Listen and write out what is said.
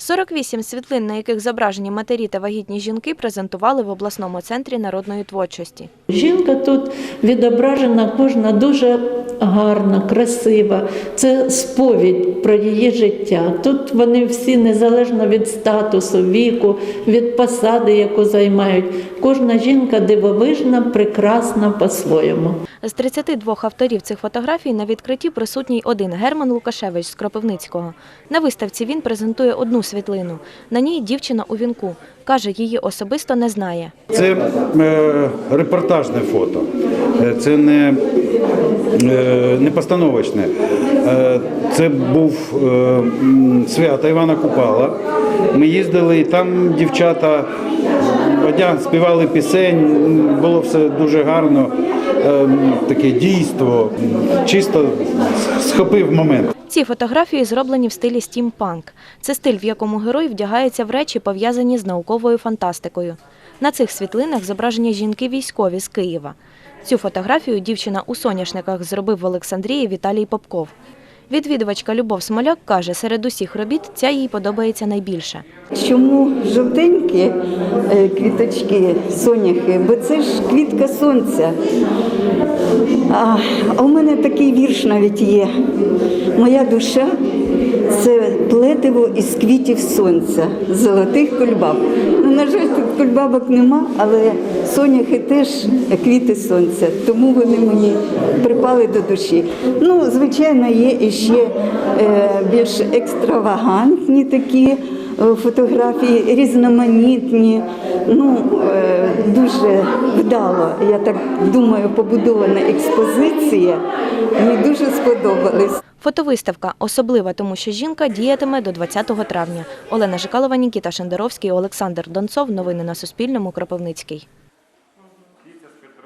48 світлин, на яких зображені матері та вагітні жінки, презентували в обласному центрі народної творчості. Жінка тут відображена кожна дуже гарна, красива. Це сповідь про її життя. Тут вони всі незалежно від статусу, віку, від посади, яку займають. Кожна жінка дивовижна, прекрасна по-своєму. З 32 авторів цих фотографій на відкритті присутній один Герман Лукашевич з Кропивницького. На виставці він презентує одну світлину. На ній дівчина у вінку. Каже, її особисто не знає. Це е, репортажне фото, Е, це не, е, не постановочне. Е, це був е, свято Івана Купала. Ми їздили, і там дівчата співали пісень, було все дуже гарно, таке дійство, чисто схопив момент. Ці фотографії зроблені в стилі стімпанк. Це стиль, в якому герой вдягається в речі, пов'язані з науковою фантастикою. На цих світлинах зображені жінки військові з Києва. Цю фотографію дівчина у соняшниках зробив в Олександрії Віталій Попков. Відвідувачка Любов Смоляк каже, серед усіх робіт ця їй подобається найбільше. Чому жовтенькі е, квіточки, соняхи? Бо це ж квітка сонця. А, у мене такий вірш навіть є. Моя душа це плетиво із квітів сонця, золотих кульбаб. Ну, на жаль, тут кульбабок нема, але соняхи теж квіти сонця, тому вони мені припали до душі. Ну, звичайно, є іще е, більш екстравагантні такі е, фотографії, різноманітні. Ну, е, дуже вдало, я так думаю, побудована експозиція. Мені дуже сподобалось. Фотовиставка особлива, тому що жінка діятиме до 20 травня. Олена Жикалова, Нікіта Шендеровський, Олександр Донцов. Новини на Суспільному. Кропивницький.